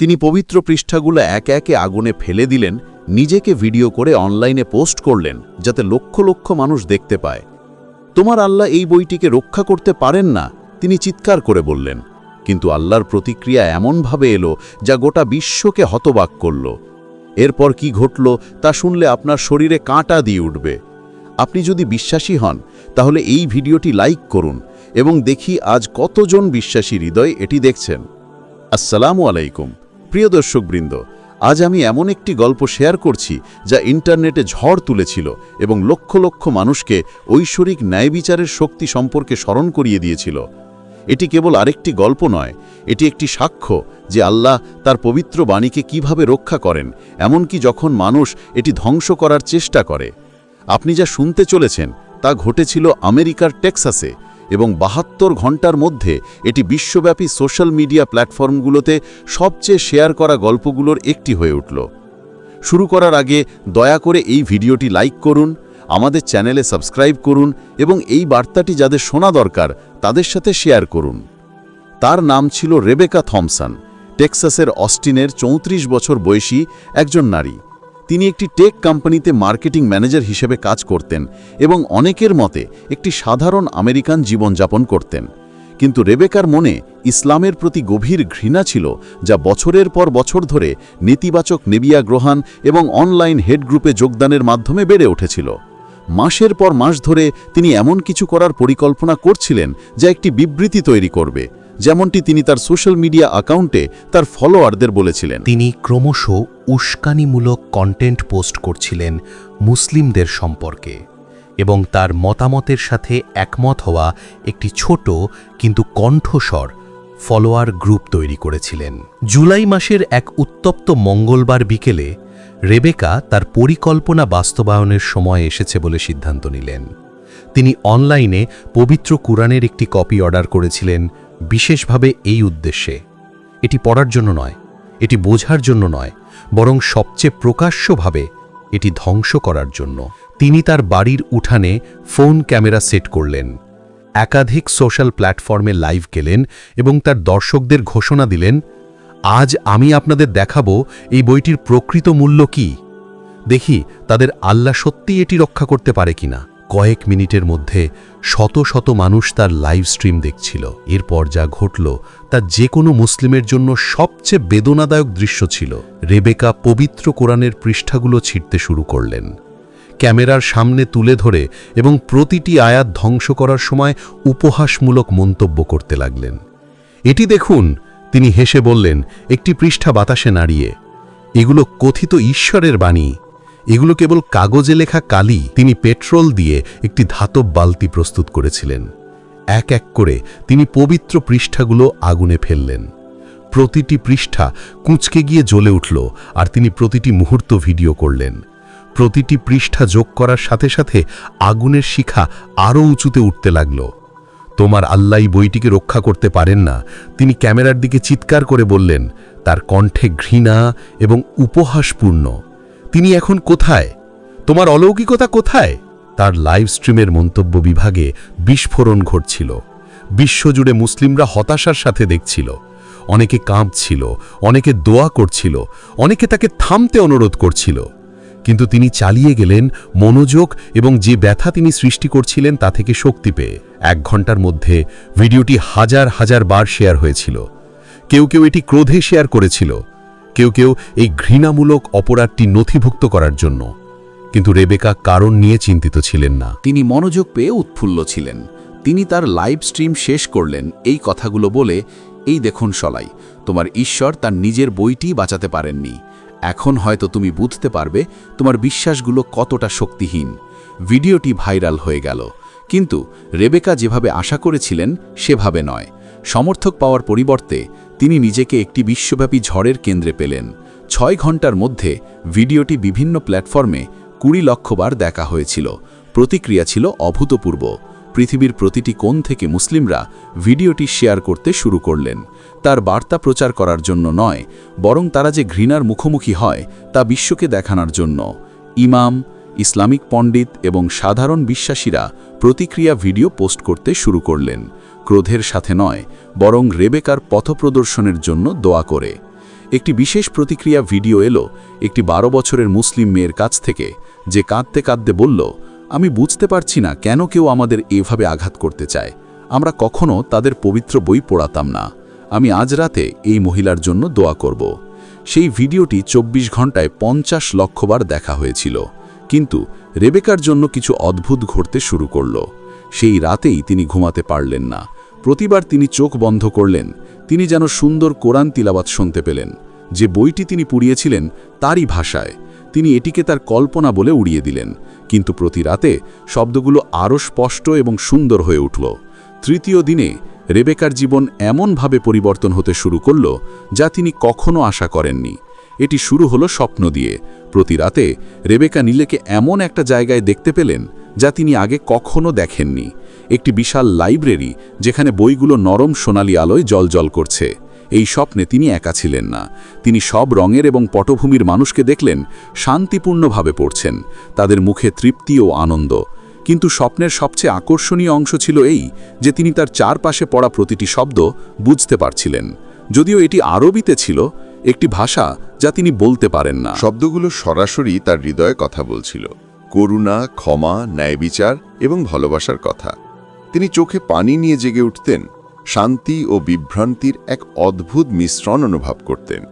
তিনি পবিত্র পৃষ্ঠাগুলো একে একে আগুনে ফেলে দিলেন, নিজেকে ভিডিও করে অনলাইনে পোস্ট করলেন, যাতে লক্ষ লক্ষ মানুষ দেখতে পায়। তোমার আল্লাহ এই বইটিকে রক্ষা করতে পারেন না? তিনি চিৎকার করে বললেন। কিন্তু আল্লাহর প্রতিক্রিয়া এমনভাবে এলো, যা গোটা বিশ্বকে হতবাক করল। এরপর কি ঘটল, তা শুনলে আপনার শরীরে কাঁটা দিয়ে উঠবে। আপনি যদি বিশ্বাসী হন, তাহলে এই ভিডিওটি লাইক করুন এবং দেখি আজ কতজন বিশ্বাসী হৃদয় এটি দেখছেন। আসসালামু আলাইকুম। প্রিয় দর্শকবৃন্দ, আজ আমি এমন একটি গল্প শেয়ার করছি যা ইন্টারনেটে ঝড় তুলেছিল এবং লক্ষ লক্ষ মানুষকে ঐশ্বরিক ন্যায় বিচারের শক্তি সম্পর্কে স্মরণ করিয়ে দিয়েছিল। এটি কেবল আরেকটি গল্প নয়, এটি একটি সাক্ষ্য যে আল্লাহ তার পবিত্র বাণীকে কীভাবে রক্ষা করেন, এমনকি যখন মানুষ এটি ধ্বংস করার চেষ্টা করে। আপনি যা শুনতে চলেছেন তা ঘটেছিল আমেরিকার টেক্সাসে এবং বাহাত্তর ঘণ্টার মধ্যে এটি বিশ্বব্যাপী সোশ্যাল মিডিয়া প্ল্যাটফর্মগুলোতে সবচেয়ে শেয়ার করা গল্পগুলোর একটি হয়ে উঠল। শুরু করার আগে দয়া করে এই ভিডিওটি লাইক করুন, আমাদের চ্যানেলে সাবস্ক্রাইব করুন এবং এই বার্তাটি যাদের শোনা দরকার তাদের সাথে শেয়ার করুন। তার নাম ছিল রেবেকা থমসন, টেক্সাসের অস্টিনের চৌত্রিশ বছর বয়সী একজন নারী। তিনি একটি টেক কোম্পানিতে মার্কেটিং ম্যানেজার হিসেবে কাজ করতেন এবং অনেকের মতে একটি সাধারণ আমেরিকান জীবনযাপন করতেন। কিন্তু রেবেকার মনে ইসলামের প্রতি গভীর ঘৃণা ছিল, যা বছরের পর বছর ধরে নেতিবাচক নেবিয়া গ্রহণ এবং অনলাইন হেড গ্রুপে যোগদানের মাধ্যমে বেড়ে উঠেছিল। মাসের পর মাস ধরে তিনি এমন কিছু করার পরিকল্পনা করছিলেন, যা একটি বিবৃতি তৈরি করবে। যেমনটি তিনি তার সোশ্যাল মিডিয়া অ্যাকাউন্টে তার ফলোয়ারদের বলেছিলেন। তিনি ক্রমশ উস্কানিমূলক কন্টেন্ট পোস্ট করছিলেন মুসলিমদের সম্পর্কে এবং তার মতামতের সাথে একমত হওয়া একটি ছোট কিন্তু কণ্ঠস্বর ফলোয়ার গ্রুপ তৈরি করেছিলেন। জুলাই মাসের এক উত্তপ্ত মঙ্গলবার বিকেলে রেবেকা তার পরিকল্পনা বাস্তবায়নের সময় এসেছে বলে সিদ্ধান্ত নিলেন। তিনি অনলাইনে পবিত্র কুরআনের একটি কপি অর্ডার করেছিলেন বিশেষভাবে এই উদ্দেশ্যে। এটি পড়ার জন্য নয়, এটি বোঝার জন্য নয়, বরং সবচেয়ে প্রকাশ্যভাবে এটি ধ্বংস করার জন্য। তিনি তার বাড়ির উঠানে ফোন ক্যামেরা সেট করলেন, একাধিক সোশ্যাল প্ল্যাটফর্মে লাইভ গেলেন এবং তার দর্শকদের ঘোষণা দিলেন, আজ আমি আপনাদের দেখাবো এই বইটির প্রকৃত মূল্য কি। দেখি তাদের আল্লাহ সত্যি এটি রক্ষা করতে পারে কিনা। কয়েক মিনিটের মধ্যে শত শত মানুষ তার লাইভ স্ট্রিম দেখছিল। এরপর যা ঘটল তা যে কোনো মুসলিমের জন্য সবচেয়ে বেদনাদায়ক দৃশ্য ছিল। রেবেকা পবিত্র কোরআনের পৃষ্ঠাগুলো ছিঁড়তে শুরু করলেন। ক্যামেরার সামনে তুলে ধরে এবং প্রতিটি আয়াত ধ্বংস করার সময় উপহাসমূলক মন্তব্য করতে লাগলেন। এটি দেখুন, তিনি হেসে বললেন, একটি পৃষ্ঠা বাতাসে নাড়িয়ে। এগুলো কথিত ঈশ্বরের বাণী। এগুলো কেবল কাগজে লেখা কালি, তিনি পেট্রোল দিয়ে একটি ধাতব বালতি প্রস্তুত করেছিলেন। এক এক করে তিনি পবিত্র পৃষ্ঠাগুলো আগুনে ফেললেন। প্রতিটি পৃষ্ঠা কুঁচকে গিয়ে জ্বলে উঠল, আর তিনি প্রতিটি মুহূর্ত ভিডিও করলেন। প্রতিটি পৃষ্ঠা যোগ করার সাথে সাথে আগুনের শিখা আরও উঁচুতে উঠতে লাগল। তোমার আল্লাহ বইটিকে রক্ষা করতে পারেন না। তিনি ক্যামেরার দিকে চিৎকার করে বললেন, তার কণ্ঠে ঘৃণা এবং উপহাসপূর্ণ। তিনি এখন কোথায়? তোমার অলৌকিকতা কোথায়? তার লাইভ স্ট্রিমের মন্তব্য বিভাগে বিস্ফোরণ ঘটছিল। বিশ্বজুড়ে মুসলিমরা হতাশার সাথে দেখছিল। অনেকে কাঁপছিল, অনেকে দোয়া করছিল, অনেকে তাকে থামতে অনুরোধ করছিল। কিন্তু তিনি চালিয়ে গেলেন মনোযোগ এবং যে ব্যথা তিনি সৃষ্টি করছিলেন তা থেকে শক্তি পেয়ে। এক ঘণ্টার মধ্যে ভিডিওটি হাজার হাজার বার শেয়ার হয়েছিল। কেউ কেউ এটি ক্রোধে শেয়ার করেছিল। কেউ কেউ এই ঘৃণামূলক অপরাধটি নথিভুক্ত করার জন্য। কিন্তু রেবেকা কারণ নিয়ে চিন্তিত ছিলেন না। তিনি মনোযোগ পেয়ে উৎফুল্ল ছিলেন। তিনি তার লাইভ স্ট্রিম শেষ করলেন এই কথাগুলো বলে, এই দেখুন সলাই, তোমার ঈশ্বর তার নিজের বইটি বাঁচাতে পারেননি। এখন হয়তো তুমি বুঝতে পারবে তোমার বিশ্বাসগুলো কতটা শক্তিহীন। ভিডিওটি ভাইরাল হয়ে গেল। কিন্তু রেবেকা যেভাবে আশা করেছিলেন, সেভাবে নয়। সমর্থক পাওয়ার পরিবর্তে তিনি নিজেকে একটি বিশ্বব্যাপী ঝড়ের কেন্দ্রে পেলেন। ছয় ঘণ্টার মধ্যে ভিডিওটি বিভিন্ন প্ল্যাটফর্মে কুড়ি লক্ষবার দেখা হয়েছিল। প্রতিক্রিয়া ছিল অভূতপূর্ব। পৃথিবীর প্রতিটি কোণ থেকে মুসলিমরা ভিডিওটি শেয়ার করতে শুরু করলেন। তার বার্তা প্রচার করার জন্য নয়, বরং তারা যে ঘৃণার মুখোমুখি হয় তা বিশ্বকে দেখানোর জন্য। ইমাম, ইসলামিক পণ্ডিত এবং সাধারণ বিশ্বাসীরা প্রতিক্রিয়া ভিডিও পোস্ট করতে শুরু করলেন। ক্রোধের সাথে নয়, বরং রেবেকার পথপ্রদর্শনের জন্য দোয়া করে। একটি বিশেষ প্রতিক্রিয়া ভিডিও এলো একটি বারো বছরের মুসলিম মেয়ের কাছ থেকে, যে কাঁদতে কাঁদতে বলল, আমি বুঝতে পারছি না কেন কেউ আমাদের এভাবে আঘাত করতে চায়। আমরা কখনো তাদের পবিত্র বই পড়াতাম না। আমি আজ রাতে এই মহিলার জন্য দোয়া করব। সেই ভিডিওটি ২৪ ঘন্টায় পঞ্চাশ লক্ষবার দেখা হয়েছিল। কিন্তু রেবেকার জন্য কিছু অদ্ভুত ঘটতে শুরু করল। সেই রাতেই তিনি ঘুমাতে পারলেন না। প্রতিবার তিনি চোখ বন্ধ করলেন। তিনি যেন সুন্দর কোরআন তিলাবাত শুনতে পেলেন। যে বইটি তিনি পুড়িয়েছিলেন, তারই ভাষায়। তিনি এটিকে তার কল্পনা বলে উড়িয়ে দিলেন। কিন্তু প্রতি রাতে শব্দগুলো আরও স্পষ্ট এবং সুন্দর হয়ে উঠল। তৃতীয় দিনে রেবেকার জীবন এমনভাবে পরিবর্তন হতে শুরু করল, যা তিনি কখনো আশা করেননি। এটি শুরু হলো স্বপ্ন দিয়ে। প্রতি রাতে রেবেকা নীলেকে এমন একটা জায়গায় দেখতে পেলেন, যা তিনি আগে কখনো দেখেননি। একটি বিশাল লাইব্রেরি যেখানে বইগুলো নরম সোনালি আলোয় জলজল করছে। এই স্বপ্নে তিনি একা ছিলেন না। তিনি সব রঙের এবং পটভূমির মানুষকে দেখলেন, শান্তিপূর্ণভাবে পড়ছেন, তাদের মুখে তৃপ্তি ও আনন্দ। কিন্তু স্বপ্নের সবচেয়ে আকর্ষণীয় অংশ ছিল এই যে তিনি তার চারপাশে পড়া প্রতিটি শব্দ বুঝতে পারছিলেন। যদিও এটি আরবিতে ছিল, একটি ভাষা যা তিনি বলতে পারেন না। শব্দগুলো সরাসরি তার হৃদয়ে কথা বলছিল। করুণা, ক্ষমা, ন্যায়বিচার এবং ভালোবাসার কথা। তিনি চোখে পানি নিয়ে জেগে উঠতেন, শান্তি ও বিভ্রান্তির এক অদ্ভুত মিশ্রণ অনুভব করতেন।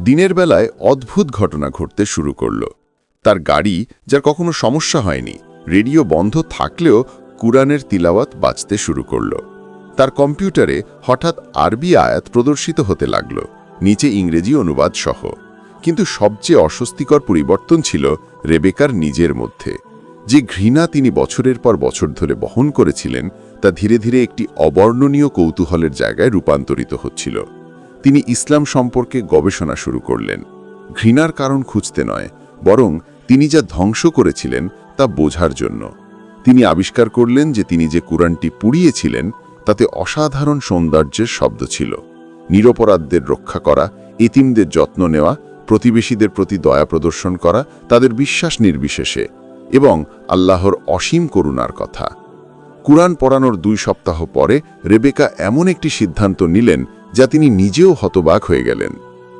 দিনের বেলায় অদ্ভুত ঘটনা ঘটতে শুরু করল। তার গাড়ি, যার কখনো সমস্যা হয়নি, রেডিও বন্ধ থাকলেও কুরআনের তিলাওয়াত বাজতে শুরু করল। তার কম্পিউটারে হঠাৎ আরবি আয়াত প্রদর্শিত হতে লাগল, নিচে ইংরেজি অনুবাদ সহ কিন্তু সবচেয়ে অস্বস্তিকর পরিবর্তন ছিল রেবেকার নিজের মধ্যে। যে ঘৃণা তিনি বছরের পর বছর ধরে বহন করেছিলেন, তা ধীরে ধীরে একটি অবর্ণনীয় কৌতূহলের জায়গায় রূপান্তরিত হচ্ছিল। তিনি ইসলাম সম্পর্কে গবেষণা শুরু করলেন। ঘৃণার কারণ খুঁজতে নয়, বরং তিনি যা ধ্বংস করেছিলেন তা বোঝার জন্য। তিনি আবিষ্কার করলেন যে তিনি যে কোরআনটি পুড়িয়েছিলেন, তাতে অসাধারণ সৌন্দর্যের শব্দ ছিল। নিরপরাধদের রক্ষা করা, এতিমদের যত্ন নেওয়া, প্রতিবেশীদের প্রতি দয়া প্রদর্শন করা, তাদের বিশ্বাস নির্বিশেষে। এবং আল্লাহর অসীম করুণার কথা। কুরআন পড়ানোর দুই সপ্তাহ পরে রেবেকা এমন একটি সিদ্ধান্ত নিলেন যা তিনি নিজেও হতবাক হয়ে গেলেন।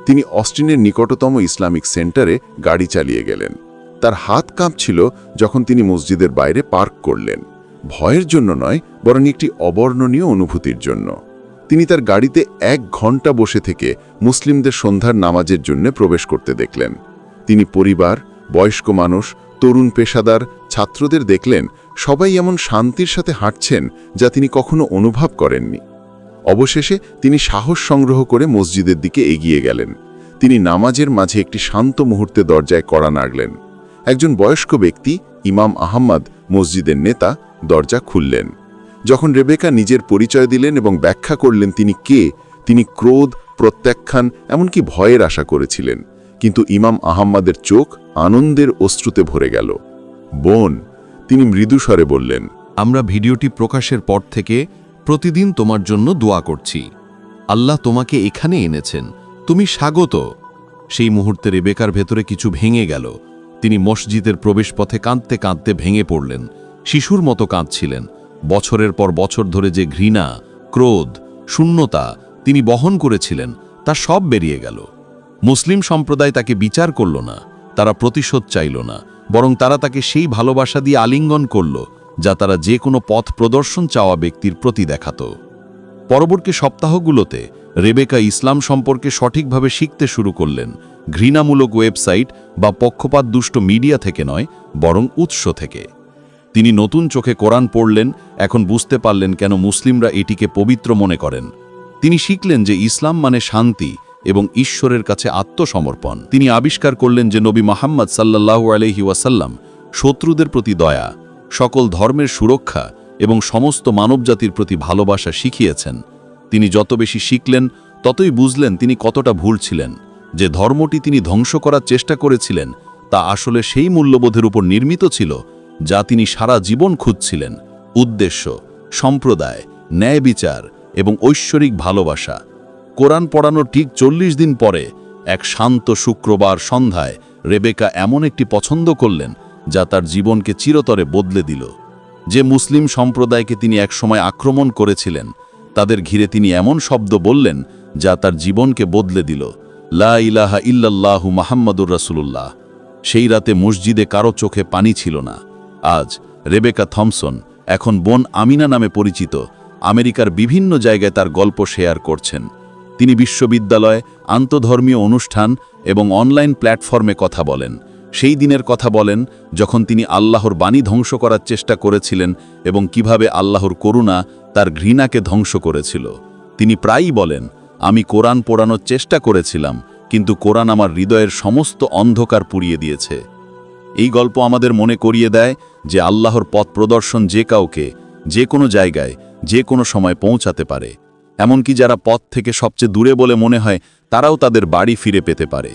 তিনি অস্টিনের নিকটতম ইসলামিক সেন্টারে গাড়ি চালিয়ে গেলেন। তার হাত কাঁপছিল যখন তিনি মসজিদের বাইরে পার্ক করলেন। ভয়ের জন্য নয়, বরং একটি অবর্ণনীয় অনুভূতির জন্য। তিনি তার গাড়িতে এক ঘণ্টা বসে থেকে মুসলিমদের সন্ধ্যার নামাজের জন্য প্রবেশ করতে দেখলেন। তিনি পরিবার, বয়স্ক মানুষ তরুণ পেশাদার ছাত্রদের দেখলেন সবাই এমন শান্তির সাথে হাঁটছেন যা তিনি কখনো অনুভব করেননি। অবশেষে তিনি সাহস সংগ্রহ করে মসজিদের দিকে এগিয়ে গেলেন। তিনি নামাজের মাঝে একটি শান্ত মুহূর্তে দরজায় কড়া নাড়লেন। একজন বয়স্ক ব্যক্তি, ইমাম আহম্মদ, মসজিদের নেতা, দরজা খুললেন। যখন রেবেকা নিজের পরিচয় দিলেন এবং ব্যাখ্যা করলেন তিনি কে, তিনি ক্রোধ, প্রত্যাখ্যান, এমনকি ভয়ের আশা করেছিলেন। কিন্তু ইমাম আহম্মদের চোখ আনন্দের অশ্রুতে ভরে গেল। বোন, তিনি মৃদুস্বরে বললেন, আমরা ভিডিওটি প্রকাশের পর থেকে প্রতিদিন তোমার জন্য দোয়া করছি। আল্লাহ তোমাকে এখানে এনেছেন। তুমি স্বাগত। সেই মুহূর্তে রেবেকার ভেতরে কিছু ভেঙে গেল। তিনি মসজিদের প্রবেশপথে কাঁদতে কাঁদতে ভেঙে পড়লেন। শিশুর মতো কাঁদছিলেন। বছরের পর বছর ধরে যে ঘৃণা, ক্রোধ, শূন্যতা তিনি বহন করেছিলেন, তা সব বেরিয়ে গেল। মুসলিম সম্প্রদায় তাকে বিচার করল না, তারা প্রতিশোধ চাইল না, বরং তারা তাকে সেই ভালোবাসা দিয়ে আলিঙ্গন করল, যা তারা যে কোনো পথ প্রদর্শন চাওয়া ব্যক্তির প্রতি দেখাত। পরবর্তী সপ্তাহগুলোতে রেবেকা ইসলাম সম্পর্কে সঠিকভাবে শিখতে শুরু করলেন, ঘৃণামূলক ওয়েবসাইট বা পক্ষপাত দুষ্ট মিডিয়া থেকে নয়, বরং উৎস থেকে। তিনি নতুন চোখে কোরআন পড়লেন, এখন বুঝতে পারলেন কেন মুসলিমরা এটিকে পবিত্র মনে করেন। তিনি শিখলেন যে ইসলাম মানে শান্তি এবং ঈশ্বরের কাছে আত্মসমর্পণ। তিনি আবিষ্কার করলেন যে নবী মোহাম্মদ সাল্লাহু আলহি ওয়াসাল্লাম শত্রুদের প্রতি দয়া, সকল ধর্মের সুরক্ষা এবং সমস্ত মানবজাতির প্রতি ভালোবাসা শিখিয়েছেন। তিনি যত বেশি শিখলেন, ততই বুঝলেন তিনি কতটা ভুল ছিলেন। যে ধর্মটি তিনি ধ্বংস করার চেষ্টা করেছিলেন, তা আসলে সেই মূল্যবোধের উপর নির্মিত ছিল, যা তিনি সারা জীবন খুঁজছিলেন। উদ্দেশ্য, সম্প্রদায়, ন্যায় বিচার এবং ঐশ্বরিক ভালোবাসা। কোরআন পড়ানোর ঠিক চল্লিশ দিন পরে এক শান্ত শুক্রবার সন্ধ্যায় রেবেকা এমন একটি পছন্দ করলেন যা তার জীবনকে চিরতরে বদলে দিল। যে মুসলিম সম্প্রদায়কে তিনি একসময় আক্রমণ করেছিলেন, তাদের ঘিরে তিনি এমন শব্দ বললেন যা তার জীবনকে বদলে দিল। লা ইলাহা ইল্লাল্লাহু মাহাম্মাদুর রাসূলুল্লাহ। সেই রাতে মসজিদে কারও চোখে পানি ছিল না। আজ রেবেকা থমসন, এখন বোন আমিনা নামে পরিচিত, আমেরিকার বিভিন্ন জায়গায় তার গল্প শেয়ার করছেন। তিনি বিশ্ববিদ্যালয় আন্তধর্মীয় অনুষ্ঠান এবং অনলাইন প্ল্যাটফর্মে কথা বলেন। সেই দিনের কথা বলেন যখন তিনি আল্লাহর বাণী ধ্বংস করার চেষ্টা করেছিলেন এবং কীভাবে আল্লাহর করুণা তার ঘৃণাকে ধ্বংস করেছিল। তিনি প্রায়ই বলেন, আমি কোরআন পোড়ানোর চেষ্টা করেছিলাম, কিন্তু কোরআন আমার হৃদয়ের সমস্ত অন্ধকার পুড়িয়ে দিয়েছে। এই গল্প আমাদের মনে করিয়ে দেয় যে আল্লাহর পথ প্রদর্শন যে কাউকে, যে কোনো জায়গায়, যে কোনো সময় পৌঁছাতে পারে। এমনকি যারা পথ থেকে সবচেয়ে দূরে বলে মনে হয়, তারাও তাদের বাড়ি ফিরে পেতে পারে।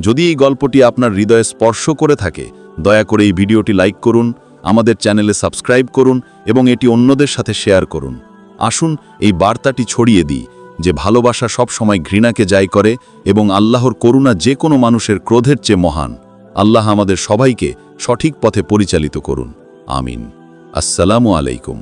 যদি এই গল্পটি আপনার হৃদয়ে স্পর্শ করে থাকে, দয়া করে এই ভিডিওটি লাইক করুন, আমাদের চ্যানেলে সাবস্ক্রাইব করুন এবং এটি অন্যদের সাথে শেয়ার করুন। আসুন, এই বার্তাটি ছড়িয়ে দিই, যে ভালোবাসা সব সময় ঘৃণাকে জয় করে এবং আল্লাহর করুণা যে কোনো মানুষের ক্রোধের চেয়ে মহান। আল্লাহ আমাদের সবাইকে সঠিক পথে পরিচালিত করুন। আমিন। আসসালামু আলাইকুম।